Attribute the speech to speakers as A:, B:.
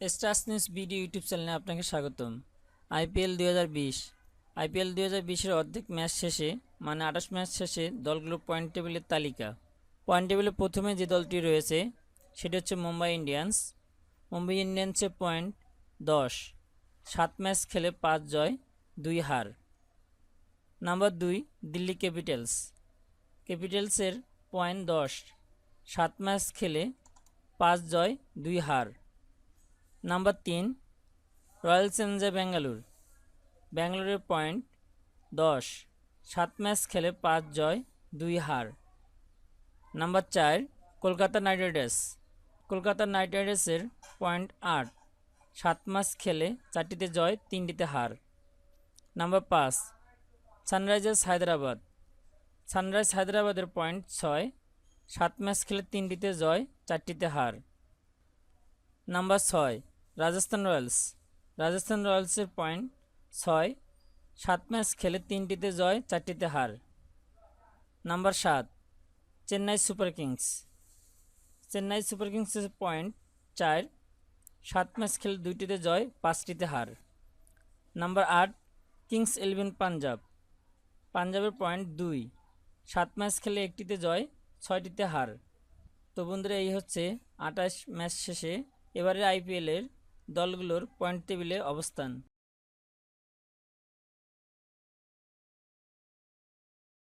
A: Stars news BD YouTube চ্যানেলে আপনাকে স্বাগতম। আইপিএল দুই হাজার বিশ। আইপিএল দুই হাজার বিশের অর্ধেক ম্যাচ শেষে মানে আঠাশ ম্যাচ শেষে দলগুলোর পয়েন্ট টেবিলের তালিকা। পয়েন্ট টেবিলে প্রথমে যে দলটি রয়েছে, সেটি হচ্ছে মুম্বাই ইন্ডিয়ান্স। মুম্বাই ইন্ডিয়ান্সের পয়েন্ট দশ। সাত ম্যাচ খেলে পাঁচ জয়, দুই হার। নাম্বার দুই, দিল্লি ক্যাপিটালস। ক্যাপিটালসের পয়েন্ট দশ। সাত ম্যাচ খেলে পাঁচ জয়, দুই হার। নাম্বার তিন, রয়্যাল চ্যালেঞ্জার ব্যাঙ্গালোর। ব্যাঙ্গালোরের পয়েন্ট দশ, সাত ম্যাচ খেলে পাঁচ জয়, দুই হার। নাম্বার চার, Kolkata Knight Riders. Kolkata Knight রাইডার্সের পয়েন্ট আট, সাত ম্যাচ খেলে চারটিতে জয়, তিনটিতে হার। নাম্বার পাঁচ, সানরাইজার্স হায়দ্রাবাদ। সানরাইজ হায়দ্রাবাদের পয়েন্ট ছয়, সাত ম্যাচ খেলে তিনটিতে জয়, চারটিতে হার। নাম্বার ছয় রাজস্থান রয়্যালস। রাজস্থান রয়্যালসের পয়েন্ট ছয়। সাত ম্যাচ খেলে তিনটিতে জয়, চারটিতে হার। নাম্বার সাত, Chennai Super Kings. Chennai Super কিংসের পয়েন্ট চার। সাত ম্যাচ খেলে দুইটিতে জয়, পাঁচটিতে হার। নাম্বার আট, কিংস ইলেভেন পাঞ্জাব। পাঞ্জাবের পয়েন্ট দুই। সাত ম্যাচ খেলে একটিতে জয়, ছয়টিতে হার। তো বন্ধুরা, এই হচ্ছে আঠাশ ম্যাচ শেষে। এবারের আইপিএলের দলগুলোর পয়েন্ট টেবিলে অবস্থান।